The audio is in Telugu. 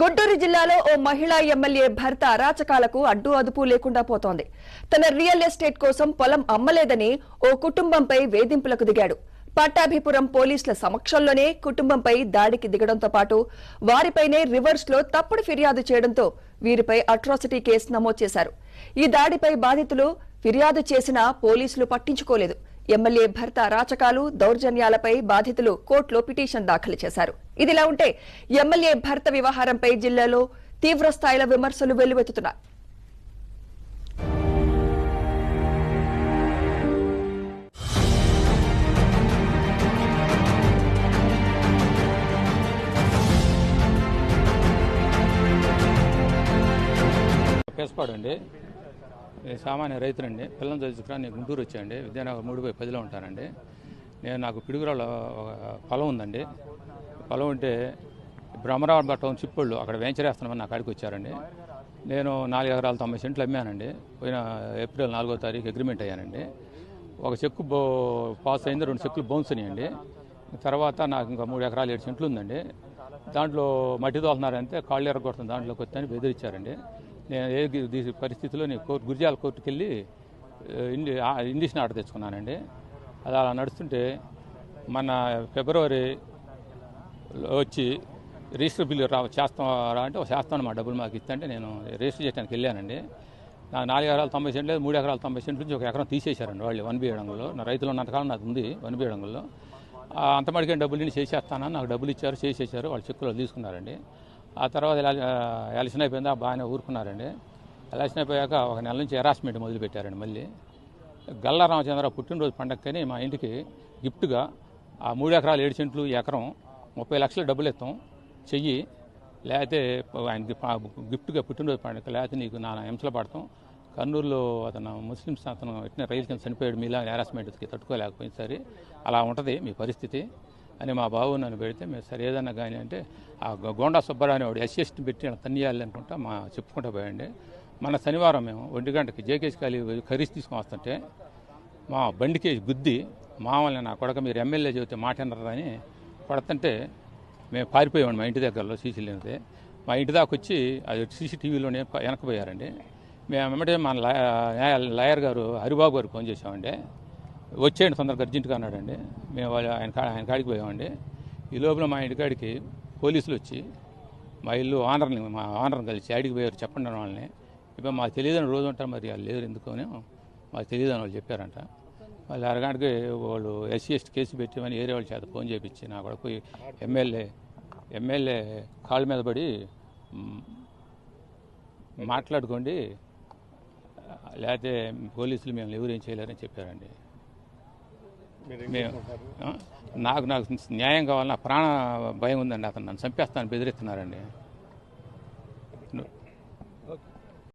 గుంటూరు జిల్లాలో ఓ మహిళా ఎమ్మెల్యే భర్త అరాచకాలకు అడ్డు అదుపు లేకుండా పోతోంది. తన రియల్ ఎస్టేట్ కోసం పొలం అమ్మలేదని ఓ కుటుంబంపై వేధింపులకు దిగాడు. పట్టాభిపురం పోలీసుల సమక్షంలోనే కుటుంబంపై దాడికి దిగడంతో పాటు వారిపైనే రివర్స్లో తప్పుడు ఫిర్యాదు చేయడంతో వీరిపై అట్రాసిటీ కేసు నమోదు చేశారు. ఈ దాడిపై బాధితులు ఫిర్యాదు చేసినా పోలీసులు పట్టించుకోలేదు. ఎమ్మెల్యే భర్త అరాచకాలు దౌర్జన్యాలపై బాధితులు కోర్టులో పిటిషన్ దాఖలు చేశారు. ఇదిలా ఉంటే ఎమ్మెల్యే భర్త వ్యవహారంపై జిల్లాలో తీవ్రస్థాయిలో విమర్శలు వెల్లువెత్తుతున్నాయి. పేసపాడు సామాన్య రైతునండి పిల్లలు చదువుకురా నేను గుంటూరు వచ్చాయండి విద్యానగర్ మూడు బై పదిలో ఉంటానండి నేను నాకు పిడుగురాలో ఒక పొలం ఉందండి. పొలం ఉంటే బ్రహ్మరావు బట్టం చిప్పళ్ళు అక్కడ వేంచరేస్తామని నా కాడికి వచ్చారండి. నేను నాలుగు ఎకరాలు తొంభై సెంట్లు అమ్మానండి. పోయిన ఏప్రిల్ నాలుగో తారీఖు అగ్రిమెంట్ అయ్యానండి. ఒక చెక్కు బో పాస్ అయింది రెండు చెక్కులు బౌన్స్ అయ్యండి తర్వాత నాకు ఇంకా మూడు ఎకరాలు ఏడు సెంట్లు ఉందండి. దాంట్లో మట్టి తోలుతున్నారంటే కాళ్ళు ఎరగొడుతుంది దాంట్లోకి వచ్చి బెదిరించారండి. నేను ఏ పరిస్థితిలో నేను కోర్టు గురిజాల కోర్టుకి వెళ్ళి ఇండి ఇండిషన్ ఆర్డర్ తెచ్చుకున్నానండి. అది అలా నడుస్తుంటే మన ఫిబ్రవరి వచ్చి రిజిస్టర్ బిల్లు రా చేస్తాం రా అంటే చేస్తాను మా డబ్బులు మాకు ఇస్తుంటే నేను రిజిస్టర్ చేయడానికి వెళ్ళానండి. నా నాలుగు ఎకరాలు తొంభై సెంట్లు లేదు, మూడు ఎకరాలు తొంభై సెంట్ల నుంచి ఒక ఎకరం తీసేశారండి వాళ్ళు వన్ బియ్యడంలో నా రైతులు ఉన్నంతకాలం నాకు ఉంది వన్ బియ్యడంలో అంత డబ్బులు నేను చేసేస్తానని నాకు డబ్బులు ఇచ్చారు చేసేసారు వాళ్ళు చెక్కులు తీసుకున్నారండి. ఆ తర్వాత ఎలక్షన్ అయిపోయింది? ఆ బాగానే ఊరుకున్నారండి. ఎలక్షన్ అయిపోయాక ఒక నెల నుంచి హెరాస్మెంట్ మొదలుపెట్టారండి మళ్ళీ. గల్లా రామచంద్ర పుట్టినరోజు పండగకని మా ఇంటికి గిఫ్ట్గా ఆ మూడు ఎకరాలు ఏడు సెంట్లు ఎకరం ముప్పై లక్షల డబ్బులు ఇస్తాం. చెయ్యి. లేకపోతే ఆయన గిఫ్ట్గా పుట్టినరోజు పండుగ లేకపోతే నీకు నా హింసలు పడతాం. కర్నూలులో అతను ముస్లిమ్స్ అతను ఎట్టిన రైలు కింద చనిపోయాడు. మీలా హెరాస్మెంట్కి తట్టుకోలేకపోయింది సరే అలా ఉంటుంది మీ పరిస్థితి. అని మా బాబు నన్ను పెడితే మేము సరే ఏదన్నా కానీ అంటే ఆ గోండా సుబ్బారావు అనేవాడు ఎస్సీఎస్టీ పెట్టి తన్నియాలి అనుకుంటా మా చెప్పుకుంటూ పోయండి మన శనివారం మేము ఒంటి గంటకి జేకేసి ఖాళీ ఖరీస్ తీసుకుని వస్తుంటే మా బండికి గుద్ది మామూలు నా కొడక మీరు ఎమ్మెల్యే చెబితే మాట వినరని కొడుతుంటే మేము పారిపోయామండి మా ఇంటి దగ్గరలో సీసీ లేనిదే. మా ఇంటి దాకా వచ్చి అది సీసీటీవీలోనే వెనకపోయారండి మేము వెంబడే మన లాయర్ లాయర్ గారు హరిబాబు గారు ఫోన్ చేసామండి వచ్చేయండి తొందరగా అర్జెంటుగా అన్నాడండి. మేము వాళ్ళ ఆయన కా- ఆయన కాడికి పోయామండి. ఈ లోపల మా ఇంటికాడికి పోలీసులు వచ్చి మా ఇల్లు ఆనర్ని మా ఆనర్ని కలిసి ఆడికి పోయారు చెప్పండి అని వాళ్ళని. ఇప్పుడు మాకు తెలియదని రోజు ఉంటారు మరి వాళ్ళు లేరు ఎందుకని? మాకు తెలియదని వాళ్ళు చెప్పారంట. వాళ్ళు అరగంటకి వాళ్ళు ఎస్సీ ఎస్టీ కేసు పెట్టామని ఏరే వాళ్ళ చేత ఫోన్ చేయించి నా కొడుకు ఎమ్మెల్యే ఎమ్మెల్యే కాళ్ళ మీద పడి మాట్లాడుకోండి. లేకపోతే పోలీసులు మేము ఎవరు ఏం చేయలేరని చెప్పారండి. మేము? నాకు నాకు న్యాయం కావాలి నా ప్రాణ భయం ఉందండి అతను. నన్ను చంపేస్తాను బెదిరిస్తున్నారండి.